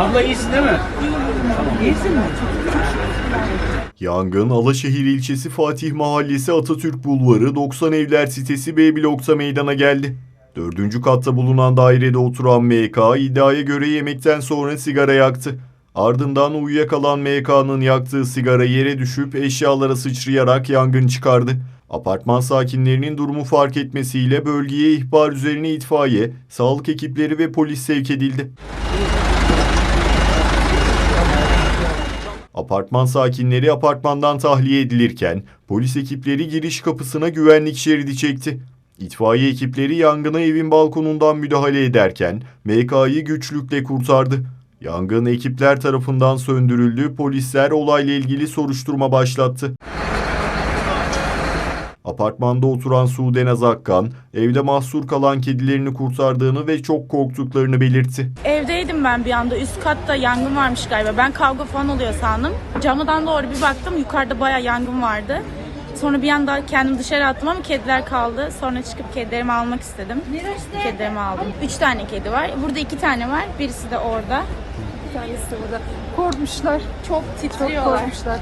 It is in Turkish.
Abla iyisin değil mi? Yangın Alaşehir ilçesi Fatih Mahallesi Atatürk Bulvarı 90 Evler sitesi B blokta meydana geldi. Dördüncü katta bulunan dairede oturan MK iddiaya göre yemekten sonra sigara yaktı. Ardından uyuyakalan MK'nın yaktığı sigara yere düşüp eşyalara sıçrayarak yangın çıkardı. Apartman sakinlerinin durumu fark etmesiyle bölgeye ihbar üzerine itfaiye, sağlık ekipleri ve polis sevk edildi. Apartman sakinleri apartmandan tahliye edilirken polis ekipleri giriş kapısına güvenlik şeridi çekti. İtfaiye ekipleri yangına evin balkonundan müdahale ederken MK'yı güçlükle kurtardı. Yangın ekipler tarafından söndürüldü, polisler olayla ilgili soruşturma başlattı. Apartmanda oturan Sude Naz Akkan, evde mahsur kalan kedilerini kurtardığını ve çok korktuklarını belirtti. Evdeydim ben bir anda. Üst katta yangın varmış galiba. Ben kavga falan oluyor sandım. Camdan doğru bir baktım. Yukarıda bayağı yangın vardı. Sonra bir anda kendimi dışarı attım ama kediler kaldı. Sonra çıkıp kedilerimi almak istedim. Kedilerimi aldım. Üç tane kedi var. Burada iki tane var. Birisi de orada. Bir tanesi de burada. Korkmuşlar. Çok Çok titriyorlar. korkmuşlar.